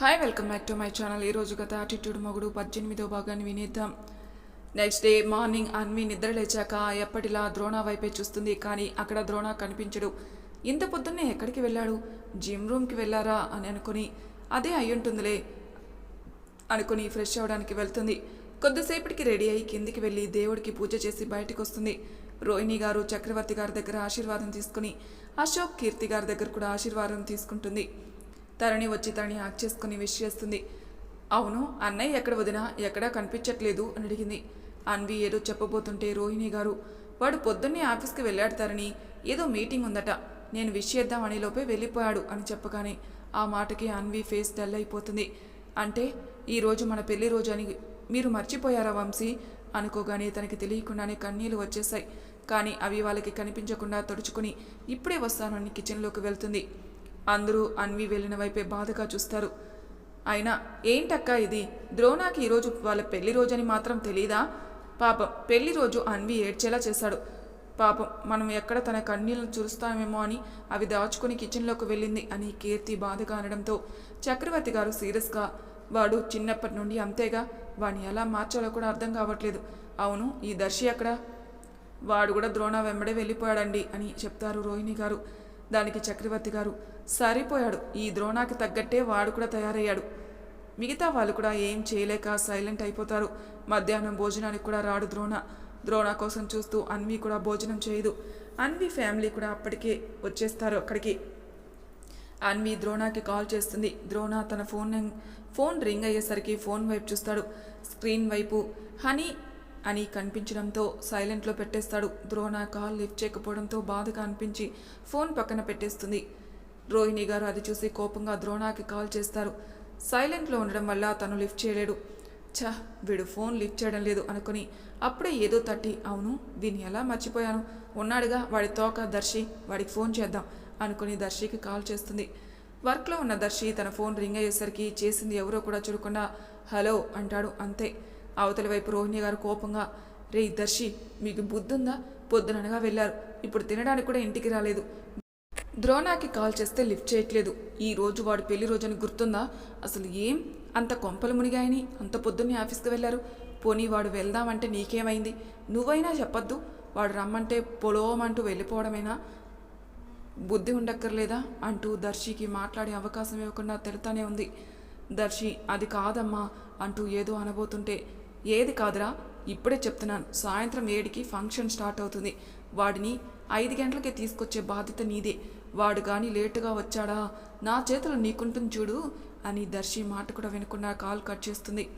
Hi welcome back to my channel ఈరోజు గత attitude మొగుడు పద్దెనిమిదో భాగాన్ని వినేద్దాం. నెక్స్ట్ డే మార్నింగ్ అన్వి నిద్ర లేచాక ఎప్పటిలా ద్రోణ వైపే చూస్తుంది. కానీ అక్కడ ద్రోణ కనిపించడు. ఇంత పొద్దున్నే ఎక్కడికి వెళ్ళాడు? జిమ్ రూమ్కి వెళ్ళారా? అని అనుకుని అదే అయ్యుంటుందిలే అనుకుని ఫ్రెష్ అవ్వడానికి వెళ్తుంది. కొద్దిసేపటికి రెడీ అయి కిందికి వెళ్ళి దేవుడికి పూజ చేసి బయటకు వస్తుంది రోహిణి గారు చక్రవర్తి గారి దగ్గర ఆశీర్వాదం తీసుకుని అశోక్ కీర్తి గారి దగ్గర కూడా ఆశీర్వాదం తీసుకుంటుంది. తరణి వచ్చి తనని యాక్ట్ చేసుకుని విష్ చేస్తుంది. అవును అన్నయ్య ఎక్కడ వదినా ఎక్కడా కనిపించట్లేదు అని అడిగింది. అన్వి ఏదో చెప్పబోతుంటే రోహిణి గారు వాడు పొద్దున్నే ఆఫీస్కి వెళ్ళాడు తరణి ఏదో మీటింగ్ ఉందట నేను విష్ చేద్దామని లోపే వెళ్ళిపోయాడు అని చెప్పగానే ఆ మాటకి అన్వి ఫేస్ డల్ అయిపోతుంది. అంటే ఈరోజు మన పెళ్ళి రోజు అని మీరు మర్చిపోయారా వంశీ? అనుకోగానే తనకి తెలియకుండానే కన్నీళ్ళు వచ్చేసాయి కానీ అవి వాళ్ళకి కనిపించకుండా తడుచుకుని ఇప్పుడే వస్తానని కిచెన్లోకి వెళ్తుంది. అందరూ అన్వి వెళ్ళిన వైపే బాధగా చూస్తారు. అయినా ఏంటక్క ఇది? ద్రోణాకి ఈరోజు వాళ్ళ పెళ్ళి రోజని మాత్రం తెలీదా? పాపం పెళ్ళి రోజు అన్వి ఏడ్చేలా చేశాడు. పాపం మనం ఎక్కడ తన కన్నీళ్ళను చూస్తామేమో అని అవి దాచుకుని కిచెన్లోకి వెళ్ళింది అని కీర్తి బాధగా అనడంతో చక్రవర్తి గారు సీరియస్గా వాడు చిన్నప్పటి నుండి అంతేగా వాడిని ఎలా మార్చాలో కూడా అర్థం కావట్లేదు. అవును ఈ దర్శి ఎక్కడ? వాడు కూడా ద్రోణ వెంబడే వెళ్ళిపోయాడండి అని చెప్తారు రోహిణి గారు. దానికి చక్రవర్తి గారు సరిపోయాడు. ఈ ద్రోణాకి తగ్గట్టే వాడు కూడా తయారయ్యాడు. మిగతా వాళ్ళు కూడా ఏం చేయలేక సైలెంట్ అయిపోతారు. మధ్యాహ్నం భోజనానికి కూడా రాడు ద్రోణ. ద్రోణ కోసం చూస్తూ అన్వి కూడా భోజనం చేయదు. అన్వి ఫ్యామిలీ కూడా అప్పటికే వచ్చేస్తారు అక్కడికి. అన్వి ద్రోణాకి కాల్ చేస్తుంది. ద్రోణ తన ఫోన్ ఫోన్ రింగ్ అయ్యేసరికి ఫోన్ వైపు చూస్తాడు. స్క్రీన్ వైపు హనీ అని కనిపించడంతో సైలెంట్లో పెట్టేస్తాడు. ద్రోణ కాల్ లిఫ్ట్ చేయకపోవడంతో బాధగా అనిపించి ఫోన్ పక్కన పెట్టేస్తుంది. రోహిణి గారు అది చూసి కోపంగా ద్రోణాకి కాల్ చేస్తారు. సైలెంట్లో ఉండడం వల్ల తను లిఫ్ట్ చేయలేడు. ఛ వీడు ఫోన్ లిఫ్ట్ చేయడం లేదు అనుకుని అప్పుడే ఏదో తట్టి అవును దీన్ని ఎలా మర్చిపోయాను? ఉన్నాడుగా వాడి తోక దర్శి వాడికి ఫోన్ చేద్దాం అనుకుని దర్శికి కాల్ చేస్తుంది. వర్క్లో ఉన్న దర్శి తన ఫోన్ రింగ్ అయ్యేసరికి చేసింది ఎవరో కూడా చూడకుండా హలో అంటాడు అంతే. అవతలి వైపు రోహిణి గారు కోపంగా రే దర్శి మీకు బుద్ధుందా? పొద్దుననగా వెళ్ళారు. ఇప్పుడు తినడానికి కూడా ఇంటికి రాలేదు. ద్రోణాకి కాల్ చేస్తే లిఫ్ట్ చేయట్లేదు. ఈ రోజు వాడు పెళ్ళి రోజని గుర్తుందా? అసలు ఏం? అంత కొంపలు మునిగాయని అంత పొద్దున్నే ఆఫీస్కి వెళ్ళారు. పోనీ వాడు వెళ్దామంటే నీకేమైంది? నువ్వైనా చెప్పొద్దు. వాడు రమ్మంటే పొలోమంటూ వెళ్ళిపోవడమేనా? బుద్ధి ఉండక్కర్లేదా? అంటూ దర్శికి మాట్లాడే అవకాశం ఇవ్వకుండా తిడతానే ఉంది. దర్శి అది కాదమ్మా అంటూ ఏదో అనబోతుంటే ఏది కాదురా? ఇప్పుడే చెప్తున్నాను. సాయంత్రం ఏడికి ఫంక్షన్ స్టార్ట్ అవుతుంది. వాడిని ఐదు గంటలకే తీసుకొచ్చే బాధ్యత నీదే. వాడు కానీ లేటుగా వచ్చాడా? నా చేతులు నీకుంటుంది చూడు అని దర్శి మాట కూడా వినకుండా కాల్ కట్ చేస్తుంది.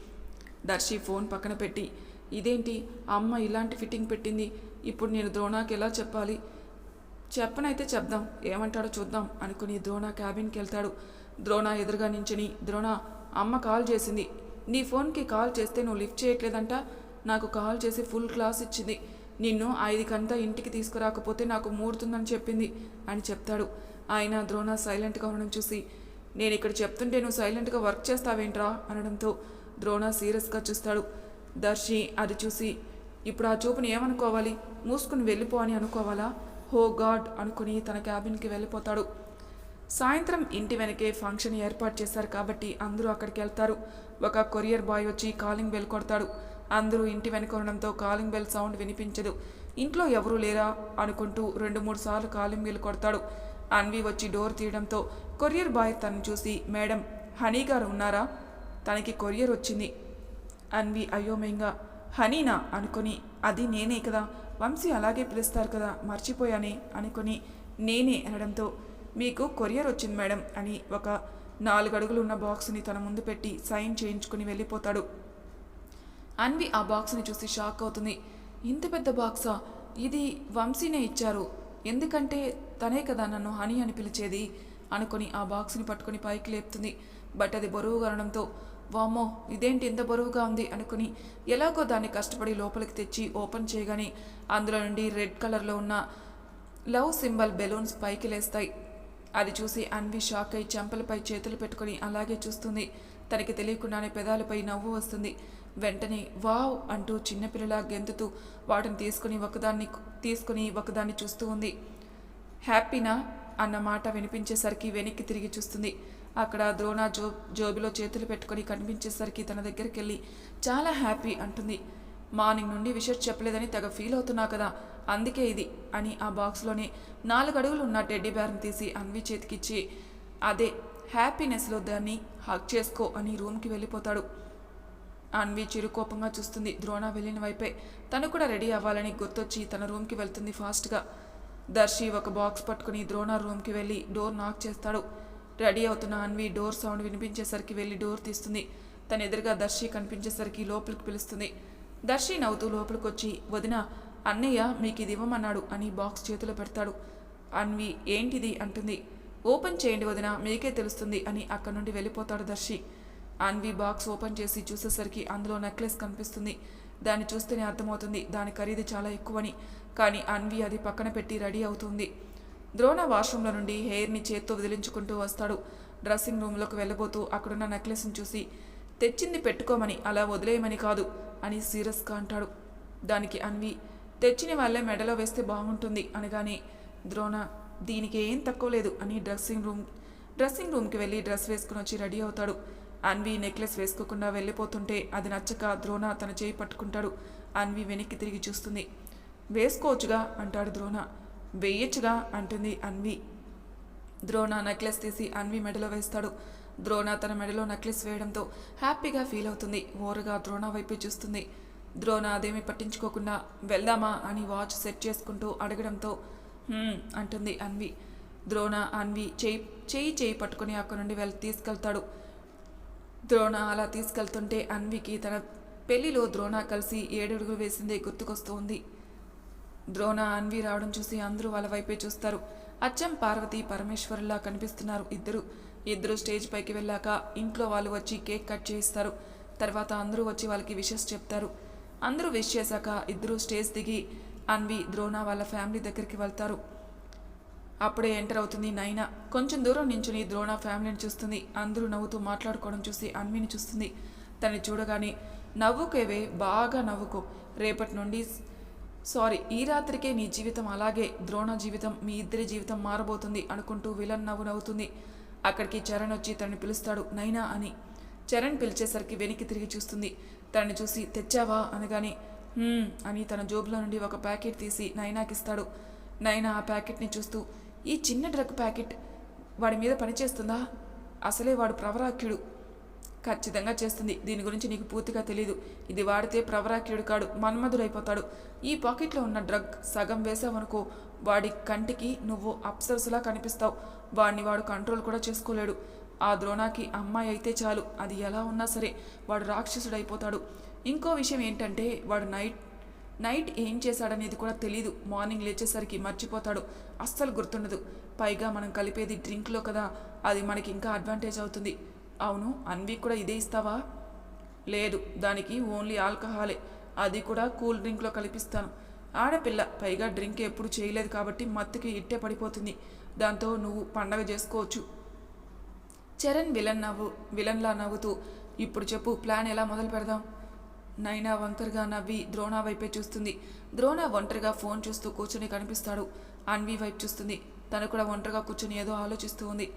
దర్శి ఫోన్ పక్కన పెట్టి ఇదేంటి? అమ్మ ఇలాంటి ఫిట్టింగ్ పెట్టింది. ఇప్పుడు నేను ద్రోణాకి ఎలా చెప్పాలి? చెప్పనైతే చెప్దాం. ఏమంటాడో చూద్దాం అనుకుని ద్రోణ క్యాబిన్కి వెళ్తాడు. ద్రోణ ఎదురుగా నించుని ద్రోణ అమ్మ కాల్ చేసింది. నీ ఫోన్కి కాల్ చేస్తే నువ్వు లిఫ్ట్ చేయట్లేదంట. నాకు కాల్ చేసి ఫుల్ క్లాస్ ఇచ్చింది. నిన్ను ఐదుకంతా ఇంటికి తీసుకురాకపోతే నాకు మూడుతుందని చెప్పింది అని చెప్తాడు. ఆయన ద్రోణ సైలెంట్గా ఉండడం చూసి నేను ఇక్కడ చెప్తుంటే నువ్వు సైలెంట్గా వర్క్ చేస్తావేంట్రా? అనడంతో ద్రోణ సీరియస్గా చూస్తాడు. దర్శి అది చూసి ఇప్పుడు ఆ చూపుని ఏమనుకోవాలి? మూసుకుని వెళ్ళిపో అని అనుకోవాలా? హో గాడ్! అనుకుని తన క్యాబిన్కి వెళ్ళిపోతాడు. సాయంత్రం ఇంటి వెనకే ఫంక్షన్ ఏర్పాటు చేశారు కాబట్టి అందరూ అక్కడికి వెళ్తారు. ఒక కొరియర్ బాయ్ వచ్చి కాలింగ్ బెల్ కొడతాడు. అందరూ ఇంటి వెనుక ఉండడంతో కాలింగ్ బెల్ సౌండ్ వినిపించదు. ఇంట్లో ఎవరూ లేరా అనుకుంటూ రెండు మూడు సార్లు కాలింగ్ బెల్ కొడతాడు. అన్వి వచ్చి డోర్ తీయడంతో కొరియర్ బాయ్ తను చూసి మేడం హనీ గారు ఉన్నారా? తనకి కొరియర్ వచ్చింది. అన్వి అయోమయంగా హనీనా? అనుకొని అది నేనే కదా వంశీ అలాగే పిలుస్తారు కదా మర్చిపోయానే? అనుకొని నేనే అనడంతో మీకు కొరియర్ వచ్చింది మేడం అని ఒక నాలుగు అడుగులు ఉన్న బాక్స్ని తన ముందు పెట్టి సైన్ చేయించుకుని వెళ్ళిపోతాడు. అన్వి ఆ బాక్స్ని చూసి షాక్ అవుతుంది. ఇంత పెద్ద బాక్సా? ఇది వంశీనే ఇచ్చారు. ఎందుకంటే తనే కదా నన్ను హనీ అని పిలిచేది అనుకొని ఆ బాక్స్ని పట్టుకొని పైకి లేపుతుంది. బట్ అది బరువుగా అనడంతో వామ్మో ఇదేంటి ఎంత బరువుగా ఉంది అనుకుని ఎలాగో దాన్ని కష్టపడి లోపలికి తెచ్చి ఓపెన్ చేయగానే అందులో నుండి రెడ్ కలర్లో ఉన్న లవ్ సింబల్ బెలూన్స్ పైకి లేస్తాయి. అది చూసి అన్వి షాక్ అయి చెంపలపై చేతులు పెట్టుకొని అలాగే చూస్తుంది. తనకి తెలియకుండానే పెదాలపై నవ్వు వస్తుంది. వెంటనే వావ్ అంటూ చిన్నపిల్లలా గెంతుతూ వాటిని తీసుకుని ఒకదాన్ని తీసుకుని ఒకదాన్ని చూస్తూ ఉంది. హ్యాపీనా? అన్న మాట వినిపించేసరికి వెనక్కి తిరిగి చూస్తుంది. అక్కడ ద్రోణ జో జోబిలో చేతులు పెట్టుకొని కనిపించేసరికి తన దగ్గరికి వెళ్ళి చాలా హ్యాపీ అంటుంది. మార్నింగ్ నుండి విషయం చెప్పలేదని తెగ ఫీల్ అవుతున్నా కదా అందుకే ఇది అని ఆ బాక్స్లోనే నాలుగు అడుగులు ఉన్న టెడ్డీ బ్యార్ని తీసి అన్వి చేతికిచ్చి అదే హ్యాపీనెస్లో దాన్ని హక్ చేసుకో అని రూమ్కి వెళ్ళిపోతాడు. అన్వి చిరుకోపంగా చూస్తుంది. ద్రోణ వెళ్ళిన వైపే. తను కూడా రెడీ అవ్వాలని గుర్తొచ్చి తన రూమ్కి వెళ్తుంది ఫాస్ట్గా దర్శి ఒక బాక్స్ పట్టుకుని ద్రోణ రూమ్కి వెళ్ళి డోర్ నాక్ చేస్తాడు. రెడీ అవుతున్న అన్వి డోర్ సౌండ్ వినిపించేసరికి వెళ్ళి డోర్ తీస్తుంది. తన ఎదురుగా దర్శి కనిపించేసరికి లోపలికి పిలుస్తుంది. దర్శి నవ్వుతూ లోపలికి వచ్చి వదిన అన్నయ్య మీకు ఇది ఇవ్వమన్నాడు అని బాక్స్ చేతిలో పెడతాడు. అన్వి ఏంటిది? అంటుంది. ఓపెన్ చేయండి వదిన మీకే తెలుస్తుంది అని అక్కడి నుండి వెళ్ళిపోతాడు దర్శి. అన్వి బాక్స్ ఓపెన్ చేసి చూసేసరికి అందులో నెక్లెస్ కనిపిస్తుంది. దాన్ని చూస్తేనే అర్థమవుతుంది దాని ఖరీదు చాలా ఎక్కువని. కానీ అన్వి అది పక్కన పెట్టి రెడీ అవుతుంది. ద్రోణ వాష్రూమ్లో నుండి హెయిర్ని చేత్తో వదిలించుకుంటూ వస్తాడు. డ్రెస్సింగ్ రూమ్లోకి వెళ్ళబోతూ అక్కడున్న నెక్లెస్ని చూసి తెచ్చింది పెట్టుకోమని అలా వదిలేయమని కాదు అని సీరియస్గా అంటాడు. దానికి అన్వి తెచ్చిన వాళ్ళే మెడలో వేస్తే బాగుంటుంది అనగానే ద్రోణ దీనికి ఏం తక్కువ లేదు అని డ్రెస్సింగ్ రూమ్ డ్రెస్సింగ్ రూమ్కి వెళ్ళి డ్రెస్ వేసుకుని వచ్చి రెడీ అవుతాడు. అన్వి నెక్లెస్ వేసుకోకుండా వెళ్ళిపోతుంటే అది నచ్చక ద్రోణ తన చేయి పట్టుకుంటాడు. అన్వి వెనక్కి తిరిగి చూస్తుంది. వేసుకోవచ్చుగా అంటాడు ద్రోణ. వేయచ్చుగా అంటుంది అన్వి. ద్రోణ నెక్లెస్ తీసి అన్వి మెడలో వేస్తాడు. ద్రోణ తన మెడలో నెక్లెస్ వేయడంతో హ్యాపీగా ఫీల్ అవుతుంది. ఓరగా ద్రోణ వైపు చూస్తుంది. ద్రోణ అదేమీ పట్టించుకోకుండా వెళ్దామా అని వాచ్ సెట్ చేసుకుంటూ అడగడంతో అంటుంది అన్వి. ద్రోణ అన్వి చేయి చేయి చేయి పట్టుకుని అక్కడి నుండి వెళ్ళి తీసుకెళ్తాడు. ద్రోణ అలా తీసుకెళ్తుంటే అన్వికి తన పెళ్ళిలో ద్రోణ కలిసి ఏడడుగులు వేసిందే గుర్తుకొస్తూ ఉంది ద్రోణ అన్వి రావడం చూసి అందరూ వాళ్ళ వైపే చూస్తారు. అచ్చం పార్వతి పరమేశ్వరులా కనిపిస్తున్నారు ఇద్దరు. ఇద్దరు స్టేజ్ పైకి వెళ్ళాక ఇంట్లో వాళ్ళు వచ్చి కేక్ కట్ చేయిస్తారు. తర్వాత అందరూ వచ్చి వాళ్ళకి విషెస్ చెప్తారు. అందరూ విష్ చేశాక ఇద్దరు స్టేజ్ దిగి అన్వి ద్రోణ వాళ్ళ ఫ్యామిలీ దగ్గరికి వెళ్తారు. అప్పుడే ఎంటర్ అవుతుంది నైనా. కొంచెం దూరం నించుని ద్రోణ ఫ్యామిలీని చూస్తుంది. అందరూ నవ్వుతూ మాట్లాడుకోవడం చూసి అన్విని చూస్తుంది. తను చూడగానే నవ్వుకేవే బాగా నవ్వుకో. రేపటి నుండి సారీ ఈ రాత్రికే నీ జీవితం అలాగే ద్రోణ జీవితం మీ ఇద్దరి జీవితం మారబోతుంది అనుకుంటూ విలన్ నవ్వు నవ్వుతుంది. అక్కడికి చరణ్ వచ్చి తనని పిలుస్తాడు. నైనా అని. చరణ్ పిలిచేసరికి వెనక్కి తిరిగి చూస్తుంది. తనని చూసి తెచ్చావా? అనగానే అని తన జోబులో నుండి ఒక ప్యాకెట్ తీసి నైనాకిస్తాడు. నైనా ఆ ప్యాకెట్ని చూస్తూ ఈ చిన్న డ్రగ్ ప్యాకెట్ వాడి మీద పనిచేస్తుందా? అసలే వాడు ప్రవరాక్యుడు. ఖచ్చితంగా చేస్తుంది. దీని గురించి నీకు పూర్తిగా తెలియదు ఇది వాడితే ప్రవరాక్యుడు కాడు మన్మధుడైపోతాడు. ఈ పాకెట్లో ఉన్న డ్రగ్ సగం వేసావనుకో వాడి కంటికి నువ్వు అప్సరసులా కనిపిస్తావు. వాడిని వాడు కంట్రోల్ కూడా చేసుకోలేడు. ఆ ద్రోణాకి అమ్మాయి అయితే చాలు. అది ఎలా ఉన్నా సరే వాడు రాక్షసుడైపోతాడు. ఇంకో విషయం ఏంటంటే వాడు నైట్ నైట్ ఏం చేశాడనేది కూడా తెలీదు. మార్నింగ్ లేచేసరికి మర్చిపోతాడు. అస్సలు గుర్తుండదు. పైగా మనం కలిపేది డ్రింక్లో కదా అది మనకి ఇంకా అడ్వాంటేజ్ అవుతుంది. అవును అన్వీక్ కూడా ఇదే ఇస్తావా? లేదు దానికి ఓన్లీ ఆల్కహాలే. అది కూడా కూల్ డ్రింక్లో కలిపిస్తాను. ఆడపిల్ల పైగా డ్రింక్ ఎప్పుడు చేయలేదు కాబట్టి మత్తుకి ఇట్టే పడిపోతుంది. దాంతో నువ్వు పండగ చేసుకోవచ్చు. చరణ్ విలన్ నవ్వు విలన్లా నవ్వుతూ ఇప్పుడు చెప్పు ప్లాన్ ఎలా మొదలు పెడదాం? నైనా వంకరగా నవ్వి ద్రోణ వైపే చూస్తుంది. ద్రోణ ఒంటరిగా ఫోన్ చూస్తూ కూర్చుని కనిపిస్తాడు. అన్వి వైపు చూస్తుంది. తను కూడా ఒంటరిగా కూర్చుని ఏదో ఆలోచిస్తూ ఉంది.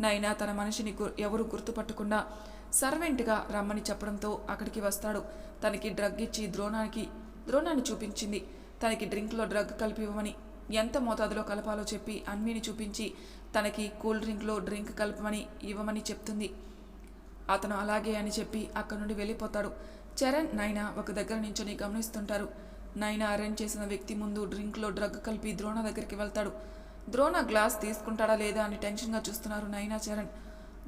నైనా తన మనిషిని ఎవరు గుర్తుపట్టకుండా సర్వెంట్గా రమ్మని చెప్పడంతో అక్కడికి వస్తాడు. తనకి డ్రగ్ ఇచ్చి ద్రోణానికి ద్రోణాన్ని చూపించింది. తనకి డ్రింక్లో డ్రగ్ కలిపి ఇవ్వమని ఎంత మోతాదులో కలపాలో చెప్పి అన్విని చూపించి తనకి కూల్ డ్రింక్లో డ్రింక్ కలపమని ఇవ్వమని చెప్తుంది. అతను అలాగే అని చెప్పి అక్కడి నుండి వెళ్ళిపోతాడు. చరణ్ నైనా ఒక దగ్గర నించొని గమనిస్తుంటారు. నైనా అరేంజ్ చేసిన వ్యక్తి ముందు డ్రింక్లో డ్రగ్ కలిపి ద్రోణ దగ్గరికి వెళ్తాడు. ద్రోణ గ్లాస్ తీసుకుంటాడా లేదా అని టెన్షన్గా చూస్తున్నారు నైనా చరణ్.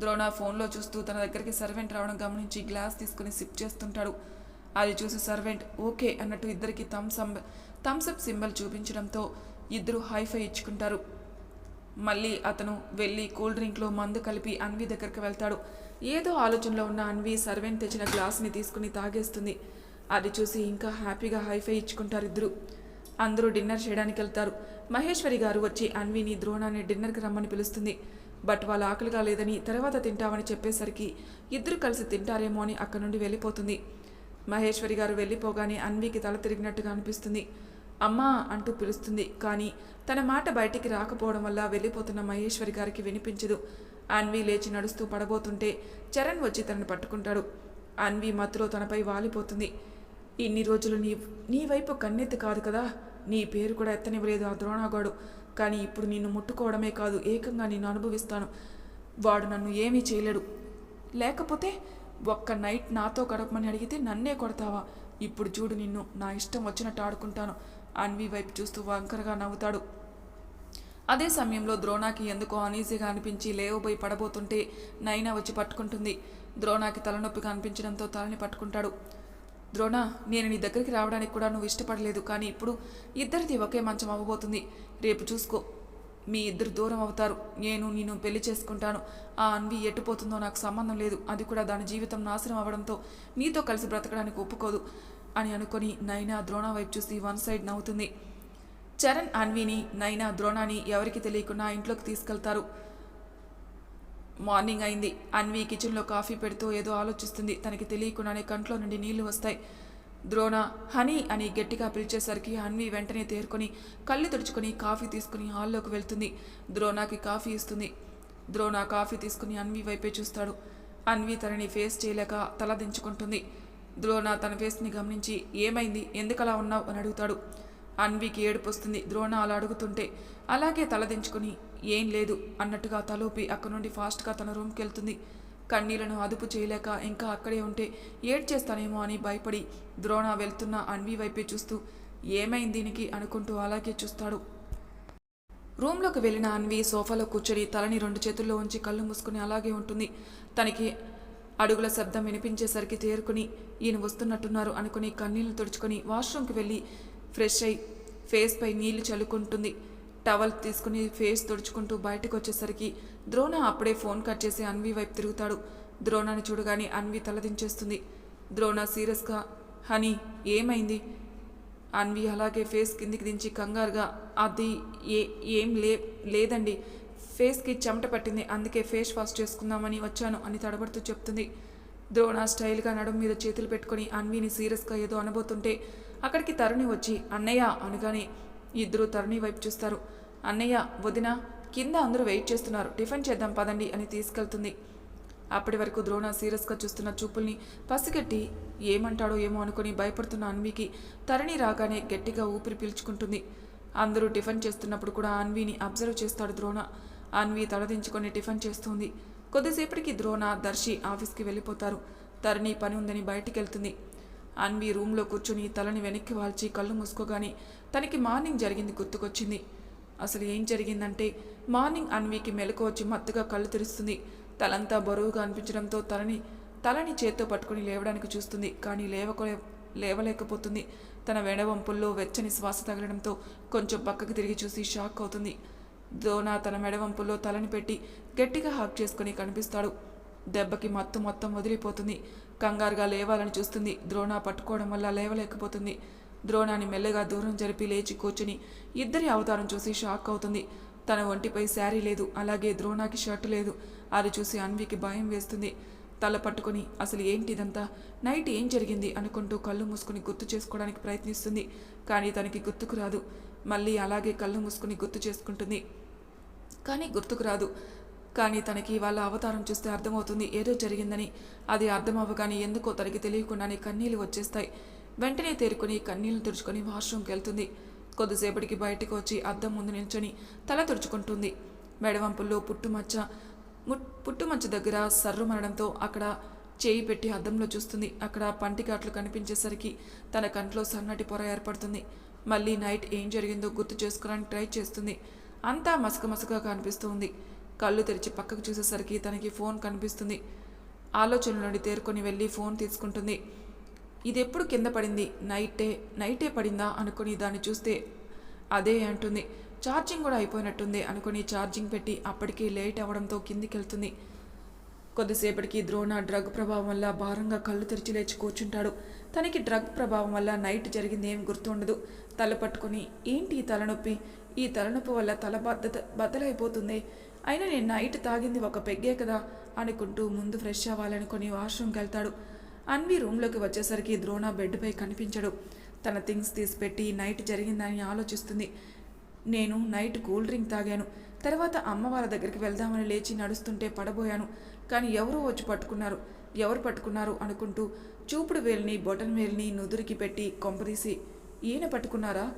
ద్రోణ ఫోన్లో చూస్తూ తన దగ్గరికి సర్వెంట్ రావడం గమనించి గ్లాస్ తీసుకుని సిప్ చేస్తుంటాడు. అది చూసి సర్వెంట్ ఓకే అన్నట్టు ఇద్దరికి థమ్స్ థమ్స్అప్ సింబల్ చూపించడంతో ఇద్దరు హైఫై ఇచ్చుకుంటారు. మళ్ళీ అతను వెళ్ళి కూల్ డ్రింక్లో మందు కలిపి అన్వి దగ్గరికి వెళ్తాడు. ఏదో ఆలోచనలో ఉన్న అన్వి సర్వెంట్ తెచ్చిన గ్లాస్ని తీసుకుని తాగేస్తుంది. అది చూసి ఇంకా హ్యాపీగా హైఫై ఇచ్చుకుంటారు ఇద్దరు. అందరూ డిన్నర్ చేయడానికి వెళ్తారు. మహేశ్వరి గారు వచ్చి అన్విని ద్రోణాన్ని డిన్నర్కి రమ్మని పిలుస్తుంది. బట్ వాళ్ళ ఆకలిగా లేదని తర్వాత తింటామని చెప్పేసరికి ఇద్దరు కలిసి తింటారేమో అని అక్కడి నుండి వెళ్ళిపోతుంది. మహేశ్వరి గారు వెళ్ళిపోగానే అన్వికి తల తిరిగినట్టుగా అనిపిస్తుంది. అమ్మా అంటూ పిలుస్తుంది. కానీ తన మాట బయటికి రాకపోవడం వల్ల వెళ్ళిపోతున్న మహేశ్వరి గారికి వినిపించదు. అన్వి లేచి నడుస్తూ పడబోతుంటే చరణ్ వచ్చి తనను పట్టుకుంటాడు. అన్వి మత్తులో తనపై వాలిపోతుంది. ఇన్ని రోజులు నీ నీ వైపు కన్నెత్తి కాదు కదా. నీ పేరు కూడా ఎత్తనివ్వలేదు ఆ ద్రోణాగాడు. కానీ ఇప్పుడు నిన్ను ముట్టుకోవడమే కాదు ఏకంగా నిన్ను అనుభవిస్తాను. వాడు నన్ను ఏమీ చేయలేడు. లేకపోతే ఒక్క నైట్ నాతో గడపమని అడిగితే నన్నే కొడతావా? ఇప్పుడు చూడు నిన్ను నా ఇష్టం వచ్చినట్టు ఆడుకుంటాను. అన్వి వైపు చూస్తూ వంకరగా నవ్వుతాడు. అదే సమయంలో ద్రోణాకి ఎందుకో అనీజీగా అనిపించి లేవబోయి పడబోతుంటే నైనా వచ్చి పట్టుకుంటుంది. ద్రోణాకి తలనొప్పిగా అనిపించడంతో తలని పట్టుకుంటాడు. ద్రోణ నేను నీ దగ్గరికి రావడానికి కూడా నువ్వు ఇష్టపడలేదు కానీ ఇప్పుడు ఇద్దరిది ఒకే మంచం అవ్వబోతుంది. రేపు చూసుకో. మీ ఇద్దరు దూరం అవుతారు. నేను నిన్ను పెళ్ళి చేసుకుంటాను. ఆ అన్వి ఎట్టుపోతుందో నాకు సంబంధం లేదు. అది కూడా దాని జీవితం నాశనం అవ్వడంతో నీతో కలిసి బ్రతకడానికి ఒప్పుకోదు అని అనుకొని నైనా ద్రోణ వైపు చూసి వన్ సైడ్ నవ్వుతుంది. చరణ్ అన్విని నైనా ద్రోణాని ఎవరికి తెలియకుండా ఇంట్లోకి తీసుకెళ్తారు. మార్నింగ్ అయింది. అన్వి కిచెన్లో కాఫీ పెడుతూ ఏదో ఆలోచిస్తుంది. తనకి తెలియకుండానే కంట్లో నుండి నీళ్ళు వస్తాయి. ద్రోణ హనీ అని గట్టిగా పిలిచేసరికి అన్వి వెంటనే తేరుకొని కళ్ళు తుడుచుకొని కాఫీ తీసుకుని హాల్లోకి వెళ్తుంది. ద్రోణకి కాఫీ ఇస్తుంది. ద్రోణ కాఫీ తీసుకుని అన్వి వైపే చూస్తాడు. అన్వి తనని ఫేస్ చేయలేక తల దించుకుంటుంది. ద్రోణ తన ఫేస్ని గమనించి ఏమైంది? ఎందుకలా ఉన్నావు? అని అడుగుతాడు. అన్వికి ఏడుపు వస్తుంది ద్రోణ అలా అడుగుతుంటే అలాగే తలదించుకుని ఏం లేదు అన్నట్టుగా తలోపి అక్కడి నుండి ఫాస్ట్గా తన రూమ్కి వెళ్తుంది కన్నీళ్ళను అదుపు చేయలేక ఇంకా అక్కడే ఉంటే ఏడ్చేస్తానేమో అని భయపడి ద్రోణ వెళ్తున్న అన్వి వైపే చూస్తూ ఏమైంది దీనికి? అనుకుంటూ అలాగే చూస్తాడు. రూమ్లోకి వెళ్ళిన అన్వి సోఫాలో కూర్చొని తలని రెండు చేతుల్లో ఉంచి కళ్ళు మూసుకుని అలాగే ఉంటుంది. తనకి అడుగుల శబ్దం వినిపించేసరికి తేరుకుని ఈయన వస్తున్నట్టున్నారు అనుకుని కన్నీళ్ళు తుడుచుకొని వాష్రూమ్కి వెళ్ళి ఫ్రెష్ అయి ఫేస్ పై నీళ్ళు చల్లుకుంటుంది. టవల్ తీసుకుని ఫేస్ తుడుచుకుంటూ బయటకు వచ్చేసరికి ద్రోణ అప్పుడే ఫోన్ కట్ చేసి అన్వి వైపు తిరుగుతాడు. ద్రోణని చూడగానే అన్వి తలదించేస్తుంది. ద్రోణ సీరియస్గా హనీ ఏమైంది? అన్వి అలాగే ఫేస్ కిందికి దించి కంగారుగా అది ఏ ఏం లే లేదండి. ఫేస్కి చెమట పట్టింది. అందుకే ఫేస్ వాష్ చేసుకుందామని వచ్చాను అని తడబడుతూ చెప్తుంది. ద్రోణ స్టైల్గా నడుము మీద చేతులు పెట్టుకొని అన్విని సీరియస్గా ఏదో అనబోతుంటే అక్కడికి తరుణి వచ్చి అన్నయ్య అనగానే ఇద్దరు తరుణి వైపు చూస్తారు. అన్నయ్య వదిన కింద అందరూ వెయిట్ చేస్తున్నారు. టిఫిన్ చేద్దాం పదండి అని తీసుకెళ్తుంది. అప్పటి వరకు ద్రోణ సీరియస్గా చూస్తున్న చూపుల్ని పసిగట్టి ఏమంటాడో ఏమో అనుకుని భయపడుతున్న అన్వికి తరణి రాగానే గట్టిగా ఊపిరి పీల్చుకుంటుంది. అందరూ టిఫిన్ చేస్తున్నప్పుడు కూడా అన్విని అబ్జర్వ్ చేస్తాడు ద్రోణ. అన్వి తలదించుకొని టిఫిన్ చేస్తుంది. కొద్దిసేపటికి ద్రోణ దర్శి ఆఫీస్కి వెళ్ళిపోతారు. తరణి పని ఉందని బయటికి వెళ్తుంది అన్వి రూమ్లో కూర్చుని తలని వెనక్కి వాల్చి కళ్ళు మూసుకోగానే తనకి మార్నింగ్ జరిగింది గుర్తుకొచ్చింది. అసలు ఏం జరిగిందంటే మార్నింగ్ అన్వికి మెలకు వచ్చి మత్తుగా కళ్ళు తెరుస్తుంది. తలంతా బరువుగా అనిపించడంతో తలని తలని చేత్తో పట్టుకుని లేవడానికి చూస్తుంది. కానీ లేవకలే లేవలేకపోతుంది. తన వెడవంపుల్లో వెచ్చని శ్వాస తగలడంతో కొంచెం పక్కకు తిరిగి చూసి షాక్ అవుతుంది. దోనా తన మెడవంపుల్లో తలని పెట్టి గట్టిగా హాక్ చేసుకుని కనిపిస్తాడు. దెబ్బకి మత్తు మొత్తం వదిలిపోతుంది. కంగారుగా లేవాలని చూస్తుంది. ద్రోణ పట్టుకోవడం వల్ల లేవలేకపోతుంది. ద్రోణాన్ని మెల్లగా దూరం జరిపి లేచి కూర్చుని ఇద్దరి అవతారం చూసి షాక్ అవుతుంది. తన ఒంటిపై శారీ లేదు. అలాగే ద్రోణాకి షర్టు లేదు. అది చూసి అన్వికి భయం వేస్తుంది. తల పట్టుకొని అసలు ఏంటి ఇదంతా? నైట్ ఏం జరిగింది? అనుకుంటూ కళ్ళు మూసుకుని గుర్తు చేసుకోవడానికి ప్రయత్నిస్తుంది. కానీ తనకి గుర్తుకు రాదు. మళ్ళీ అలాగే కళ్ళు మూసుకుని గుర్తు చేసుకుంటుంది. కానీ గుర్తుకు రాదు. కానీ తనకి వాళ్ళ అవతారం చూస్తే అర్థమవుతుంది ఏదో జరిగిందని. అది అర్థమవ్వగానే ఎందుకో తనకి తెలియకుండానే కన్నీళ్ళు వచ్చేస్తాయి. వెంటనే తేరుకొని కన్నీళ్ళు తుడుచుకొని వాష్రూమ్కి వెళ్తుంది. కొద్దిసేపటికి బయటకు వచ్చి అద్దం ముందు నిల్చొని తల తుడుచుకుంటుంది. మెడవంపుల్లో పుట్టుమచ్చ ము- పుట్టుమచ్చ దగ్గర సర్రుమనడంతో అక్కడ చేయి పెట్టి అద్దంలో చూస్తుంది. అక్కడ పంటికాట్లు కనిపించేసరికి తన కంట్లో సన్నటి పొర ఏర్పడుతుంది. మళ్ళీ నైట్ ఏం జరిగిందో గుర్తు చేసుకోవడానికి ట్రై చేస్తుంది. అంతా మసక మసకగా ఉంది. కళ్ళు తెరిచి పక్కకు చూసేసరికి తనకి ఫోన్ కనిపిస్తుంది. ఆలోచన నుండి తేరుకొని వెళ్ళి ఫోన్ తీసుకుంటుంది. ఇది ఎప్పుడు కింద పడింది? నైటే నైటే పడిందా? అనుకుని దాన్ని చూస్తే అదే అంటుంది. ఛార్జింగ్ కూడా అయిపోయినట్టుంది అనుకుని ఛార్జింగ్ పెట్టి అప్పటికి లేట్ అవ్వడంతో కిందికి వెళ్తుంది కొద్దిసేపటికి ద్రోణ డ్రగ్ ప్రభావం వల్ల భారంగా కళ్ళు తెరిచి లేచి కూర్చుంటాడు. తనకి డ్రగ్ ప్రభావం వల్ల నైట్ జరిగింది ఏం గుర్తుండదు. తల పట్టుకుని ఏంటి ఈ తలనొప్పి? ఈ తలనొప్పి వల్ల తల బద్దత బద్దలైపోతుంది? అయినా నేను నైట్ తాగింది ఒక పెగ్గే కదా అనుకుంటూ ముందు ఫ్రెష్ అవ్వాలనుకుని వాష్రూమ్కి వెళ్తాడు. అన్వి రూమ్లోకి వచ్చేసరికి ద్రోణ బెడ్పై కనిపించడు. తన థింగ్స్ తీసి పెట్టి నైట్ జరిగిందని ఆలోచిస్తుంది. నేను నైట్ కూల్ డ్రింక్ తాగాను. తర్వాత అమ్మ వాళ్ళ దగ్గరికి వెళ్దామని లేచి నడుస్తుంటే పడబోయాను. కానీ ఎవరో వచ్చి పట్టుకున్నారు. ఎవరు పట్టుకున్నారు అనుకుంటూ చూపుడు వేలిని బొటన్ వేలిని నుదురికి పెట్టి కొంపదీసి ఈయన పట్టుకున్నారా?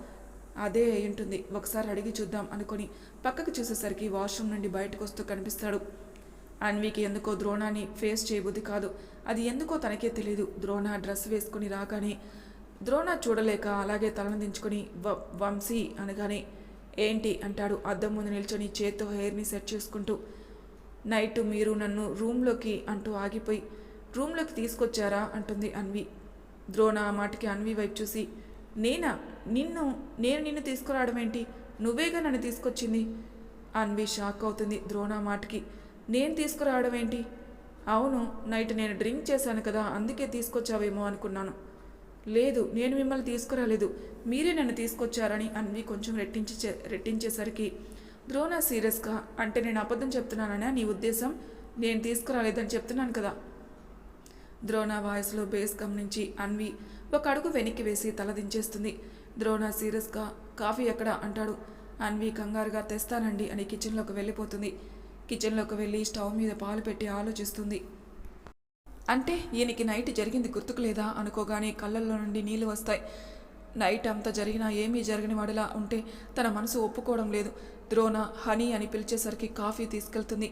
అదే అయి ఉంటుంది. ఒకసారి అడిగి చూద్దాం అనుకొని పక్కకు చూసేసరికి వాష్రూమ్ నుండి బయటకు వస్తూ కనిపిస్తాడు. అన్వికి ఎందుకో ద్రోణాన్ని ఫేస్ చేయబుద్ధి కాదు. అది ఎందుకో తనకే తెలియదు ద్రోణ డ్రెస్ వేసుకుని రాగానే ద్రోణ చూడలేక అలాగే తలను దించుకొని వ వంశీ అనగానే ఏంటి అంటాడు అద్దం ముందు నిల్చొని చేత్తో హెయిర్ని సెట్ చేసుకుంటూ. నైట్ మీరు నన్ను రూమ్లోకి అంటూ ఆగిపోయి రూమ్లోకి తీసుకొచ్చారా అంటుంది అన్వి. ద్రోణ ఆ మాటకి అన్వి వైపు చూసి నేనా? నిన్ను నేను నిన్ను తీసుకురావడం ఏంటి? నువ్వేగా నన్ను తీసుకొచ్చింది? అన్వి షాక్ అవుతుంది ద్రోణ మాటకి. నేను తీసుకురావడం ఏంటి? అవును నైట్ నేను డ్రింక్ చేశాను కదా అందుకే తీసుకొచ్చావేమో అనుకున్నాను. లేదు నేను మిమ్మల్ని తీసుకురాలేదు. మీరే నన్ను తీసుకొచ్చారని అన్వి కొంచెం రెట్టించి రెట్టించేసరికి ద్రోణ సీరియస్గా అంటే నేను అబద్ధం చెప్తున్నాననే నీ ఉద్దేశం? నేను తీసుకురాలేదని చెప్తున్నాను కదా. ద్రోణ వాయిస్లో బేస్ గమనించి అన్వి ఒక అడుగు వెనక్కి వేసి తలదించేస్తుంది. ద్రోణ సీరియస్గా కాఫీ ఎక్కడ? అంటాడు. అన్వి కంగారుగా తెస్తానండి అని కిచెన్లోకి వెళ్ళిపోతుంది. కిచెన్లోకి వెళ్ళి స్టవ్ మీద పాలు పెట్టి ఆలోచిస్తుంది. అంటే ఈయనకి నైట్ జరిగింది గుర్తుకు లేదా? అనుకోగానే కళ్ళల్లో నుండి నీళ్ళు వస్తాయి. నైట్ అంతా జరిగినా ఏమీ జరగని వాడిలా ఉంటే తన మనసు ఒప్పుకోవడం లేదు. ద్రోణ హనీ అని పిలిచేసరికి కాఫీ తీసుకెళ్తుంది.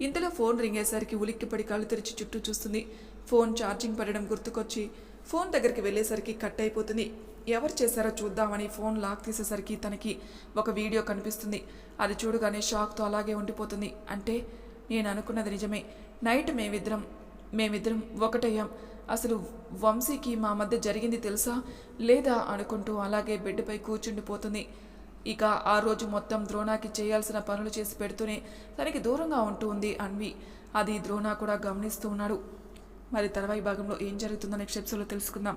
ఇంతలో ఫోన్ రింగేసరికి ఉలిక్కిపడి కళ్ళు తెరిచి చుట్టూ చూస్తుంది. ఫోన్ ఛార్జింగ్ పడడం గుర్తుకొచ్చి ఫోన్ దగ్గరికి వెళ్ళేసరికి కట్ అయిపోతుంది. ఎవరు చేశారో చూద్దామని ఫోన్ లాక్ తీసేసరికి తనకి ఒక వీడియో కనిపిస్తుంది. అది చూడగానే షాక్తో అలాగే ఉండిపోతుంది. అంటే నేను అనుకున్నది నిజమే. నైట్ మేమిద్దరం మేమిద్దరం ఒకటయ్యాం. అసలు వంశీకి మా మధ్య జరిగింది తెలుసా? లేదా? అనుకుంటూ అలాగే బెడ్పై కూర్చుండిపోతుంది. ఇక ఆ రోజు మొత్తం ద్రోణాకి చేయాల్సిన పనులు చేసి పెడుతూనే తనకి దూరంగా ఉంటూ ఉంది అన్వి. అది ద్రోణ కూడా గమనిస్తూ ఉన్నాడు. మరి తర్వాయి భాగంలో ఏం జరుగుతుందో నెక్స్ట్ ఎపిసోడ్లో తెలుసుకుందాం.